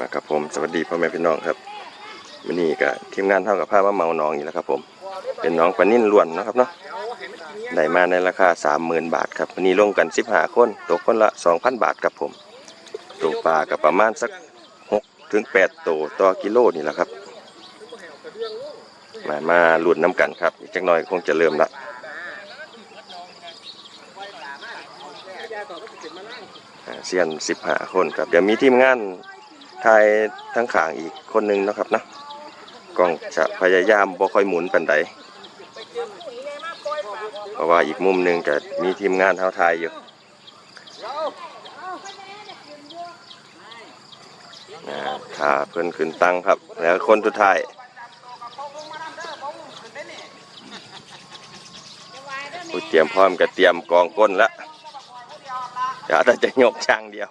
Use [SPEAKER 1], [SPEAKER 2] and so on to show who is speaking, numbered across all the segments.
[SPEAKER 1] มาครับผมสวัสดีพ่อแม่พี่น้องครับวันนี้ก็ทีมงานเท่ากับผ้ามาเมาน้องอีกแล้วครับผม เป็นน้องปลานิ่นล้วนนะครับเนาะได้มาในราคาสามหมื่นบาทครับวันนี้ลงกันสิบห้าคนตกคนละสองพันบาทครับผมตัวปลากับประมาณสักหกถึงแปดตัวต่อกิโลนี่แหละครับ มามาลุ้นน้ำกันครับอีกจักหน่อยคงจะเริ่มละเซียนสิบหาคนครับเดี๋ยวมีทีมงาน ทายทั้งขางอีกคนหนึงนะครับนะกล้องจะพยายามบ่ค่อยหมุนปันใดเพราะว่าอีกมุมหนึ่งจะมีทีมงานเท้าทายอยู่อ่าถ้าเพิ่อนขึ้นตั้งครับ แล้วคนสุดท้ายผู้เตรียมพร้อมก็เตรียมกองก้นแล้วอย่าแต่จะยกช่างเดียว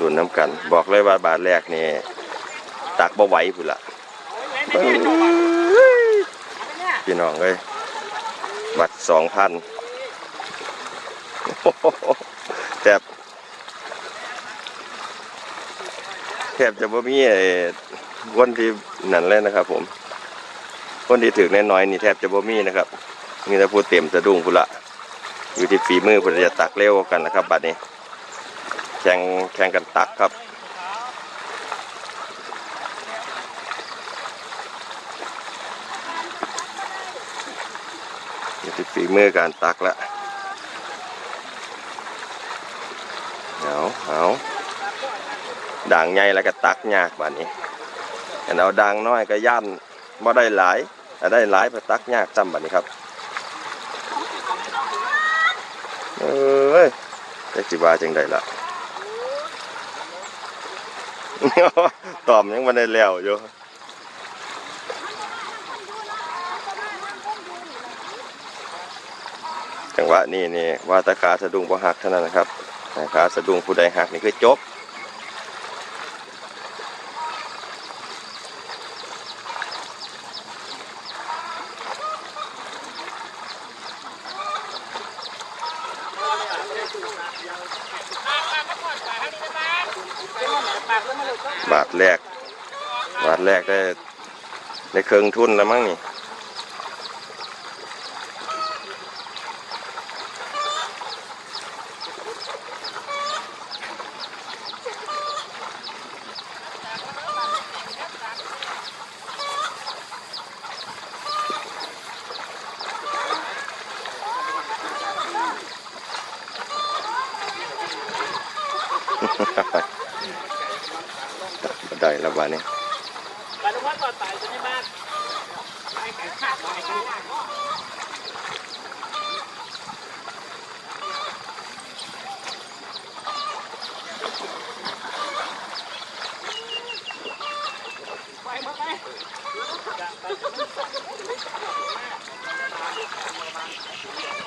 [SPEAKER 1] รุ่นน้ำกัน บอกเลยว่าบาทแรกนี่ตักบ่ไหวพุ่นละเบิ่งพี่น้องเลยบัตรสองพันแทบแทบจะบ่มีไอ้คนที่นั่นเลยนะครับ ผม คนที่ถึกน้อยๆนี่แทบจะบ่มีนะครับ มีแต่ผู้เต็มสะดุ้งพุ่นละอยู่ที่ฝีมือเพุ่นจะตักเร็วกันนะครับบัดนี้ แข่งแข่งกันตักครับ อยู่ที่ฝีมือการตักละเอาเอาด่างใหญ่แล้วก็ตักยากบัดนี้อันเอาด่างน้อยก็ย่านบ่ได้หลายแต่ได้หลายไปตักยากจำบัดนี้ครับเอ้ยจักสิว่าจังไดล่ะ ตอมยังบ่ได้แล้วอยู่จังหวะนี้นี่ว่าตะขาสะดุ้งบ่หักเท่านั้นนะครับต่ขาสะดุ้งผู้ใดหักนี่คือจบบา บาทแรก บาทแรกได้ได้เครื่องทุนแล้วมั้งนี่ได้ แล้วบาทนี้
[SPEAKER 2] ไปลุงวัดก่อนไปจะที่บ้านไปไก่ขาดไปไก่ขาด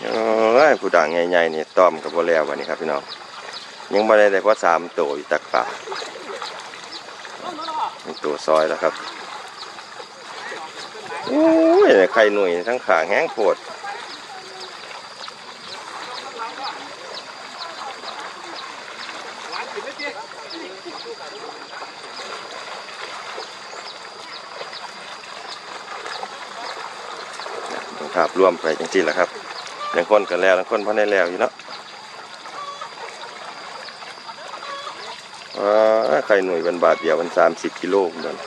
[SPEAKER 1] โอ้ยผู้ด่างใหญ่ๆนี่ต้อมกับบ่แล้ววันนี้ครับพี่น้องยังบ่ได้แต่ว่าสามตัวอยู่ตักป่ามี ตัวซอยแล้วครับโอ้ยไข่หนุ่ยทั้งขางแห้งโพดภาพรวมไปจังซี่แหละครับบางคนก็แล้วบางคนพันได้แล้วอยู่เนาะว้า ไข่หน่วยเป็นบาทเดียวมันสามสิบกิโลเหมือน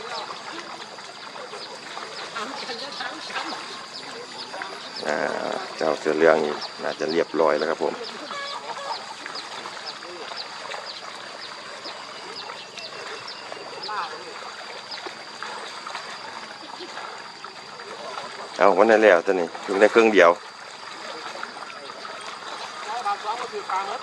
[SPEAKER 1] เจ้าเสือเรื่องนี่น่าจะเรียบร้อยแล้วครับผมเอาวันนั้นแล้วตัวนี้ถึงได้ครึ่งเดียว
[SPEAKER 2] บางสองก็คือปลาหมด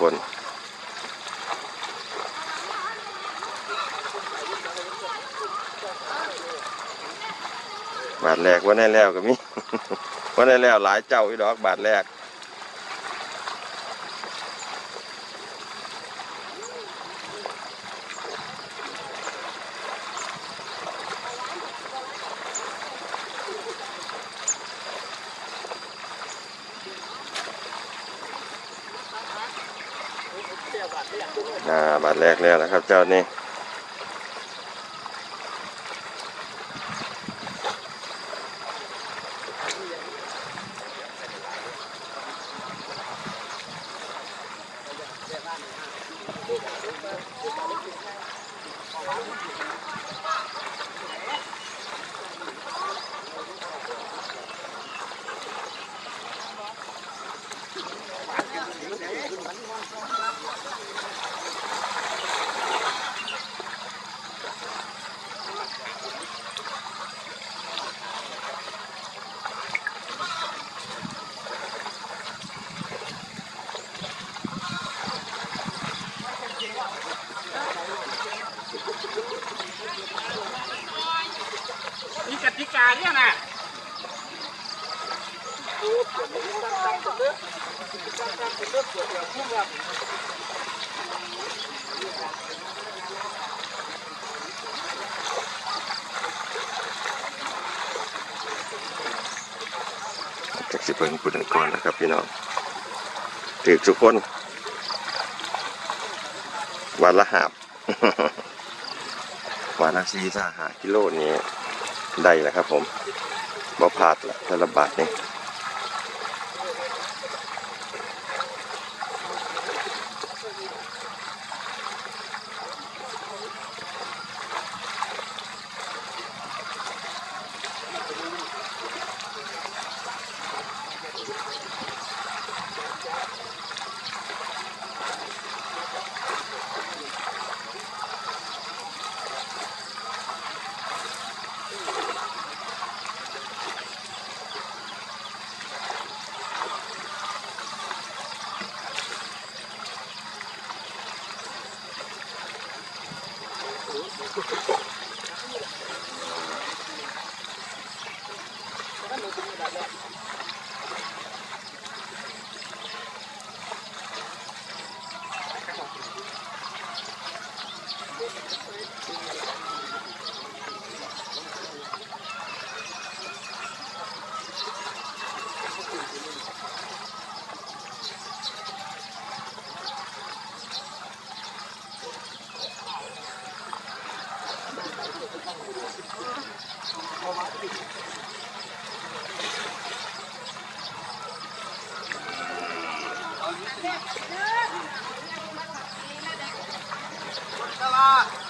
[SPEAKER 1] คน บาทแรกว่าได้แล้วก็มีว่าได้แล้วหลายเจ้าอีดอกบาทแรก อ่าบาทแรกแล้วนะครับ เจ้านี่
[SPEAKER 2] เนี่ยนะ
[SPEAKER 1] จากสิเพิ่งพูดถึงก่อนนะครับพี่น้องถือทุกคน วันละหาบวันละสี่สาหากิโลนี้ ได้แล้วครับผมบ่ผาดละแต่ละบาทนี่ โ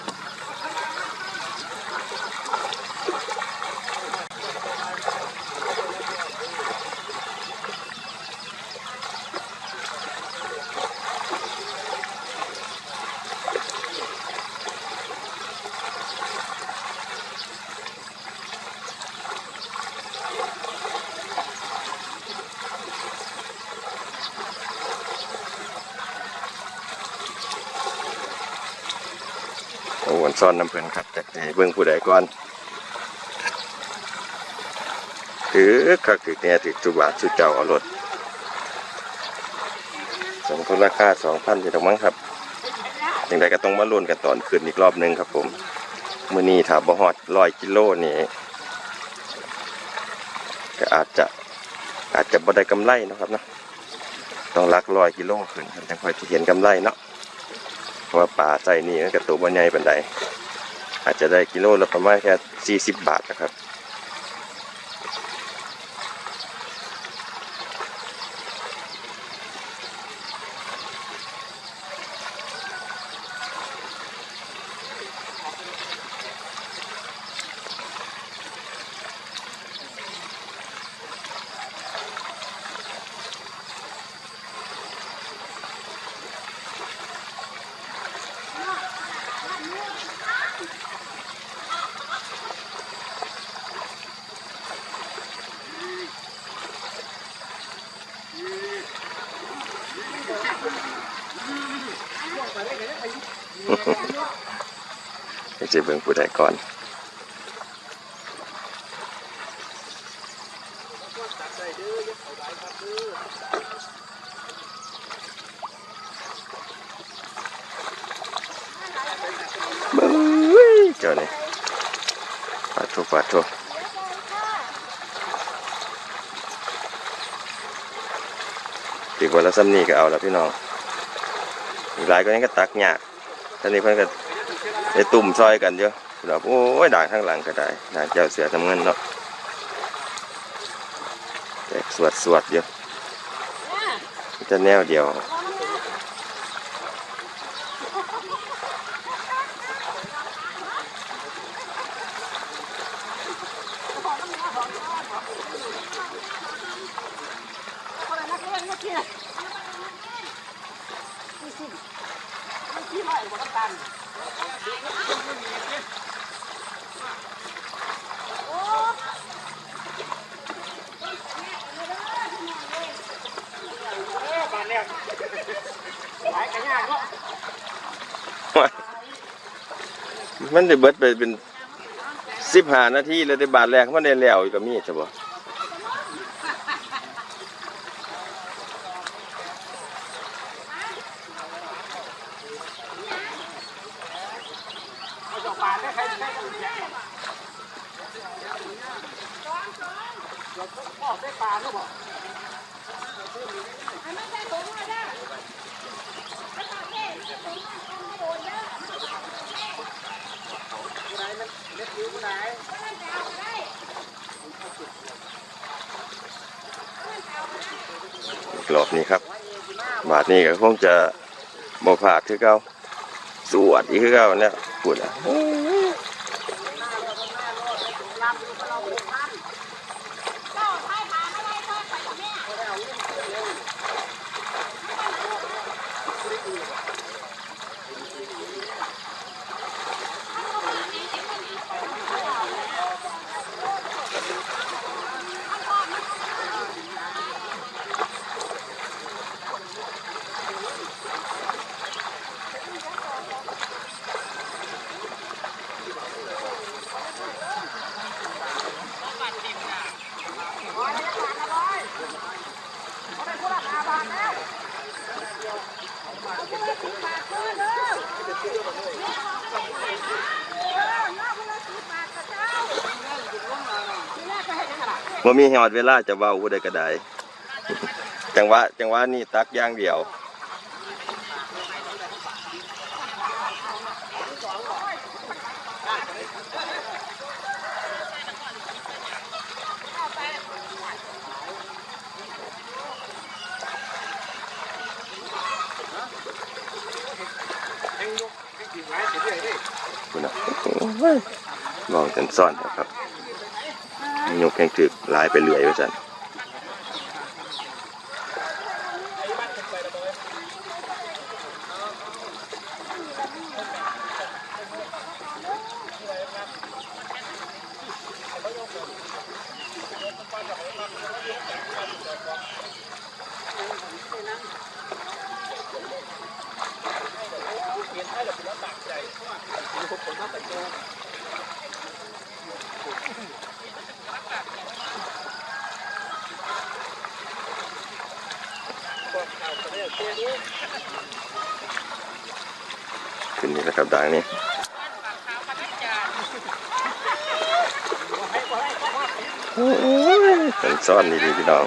[SPEAKER 1] อนซ่อนน้ำเพลินครับจากเบิ่งผู้ใดก่อนถือคักถือเนี่ยถือจุบาทชุดเจ้าเอารถสมคนราคาสองพันอยู่ตรงมั้งครับอยังไงก็ต้องมาลุ้นกันตอนคืนอีกรอบหนึงครับผมมื้อนี้ถ้าบ่ฮอดร้อยกิโลนี่ก็อาจจะอาจจะบ่ได้กำไรนะครับนะต้องลักร้อยกิโลขึ้นครับจังค่อยที่เห็นกำไรเนาะ เพราะว่าป่าใจนี่กับตัวบนใหญ่ปันใดอาจจะได้กิโลละประมาณแค่40 บาทนะครับ ให้เจเบิ่งผู้ใดก่อนเบ้ยเจ้านี่ปาดทุปาดทุกตีวันละซ้ำนี่ก็เอาแล้วพี่น้องอีกหลายก็ยังก็ตักยากท่านนี้เพิ่นก็ ไอ้ตุ่มซอยกันเยอะแบบโอ้ยด่างข้างหลังก็ได้ด่างเจ้าเสือทำเงินเนาะแตกสวดสวดๆเยอะจะแนวเดียว
[SPEAKER 2] บ้านแล้วหลายกันยากเนาะ
[SPEAKER 1] มันได้เบิดไปเป็นสิบหานาทีแล้วได้บาทแรกมันได้แล้วอีกก็มีใช่ปะ
[SPEAKER 2] ไม่
[SPEAKER 3] ใช่ถุงเลยนะไม่ต้องเท่ไม่ใช่ถุงนะต้องไม่โดนเยอะ
[SPEAKER 2] ผู้ใดมัน เล็กนิ้วผู้ใด
[SPEAKER 3] เพราะนั่นจะเอาไปได้
[SPEAKER 1] รอบนี้ครับบาทนี้ก็คงจะบ่ผ่าคือเก่าสวดอีกคือเก่าเนี่ยปวดอะ
[SPEAKER 3] เจ้าท้ายผ่านอะไรก็ไปกับแม่
[SPEAKER 1] ว่ามีหอดเวลาจะเว้าผู้ใดก็ได้จังหวะจังหวะนี่ตักอย่างเดียว
[SPEAKER 2] แห้งยกแห้งกินไว้เฉยๆดิ
[SPEAKER 1] คุณนะมองจนซ่อนนะครับ ยกแข้งถึกลายไปเรื่อยว่าสัน
[SPEAKER 2] เปลี่ยนให้เราเป็นรับปากใจเพราะว่ามีคนคนมาแต่งตัวก็เอาไปเนี่ยตัวนี้
[SPEAKER 1] ขึ้นนี่นะครับด่างนี้
[SPEAKER 2] ให้ก็ให้ก็ว่า
[SPEAKER 1] มันซ่อนดีๆพี่น้อง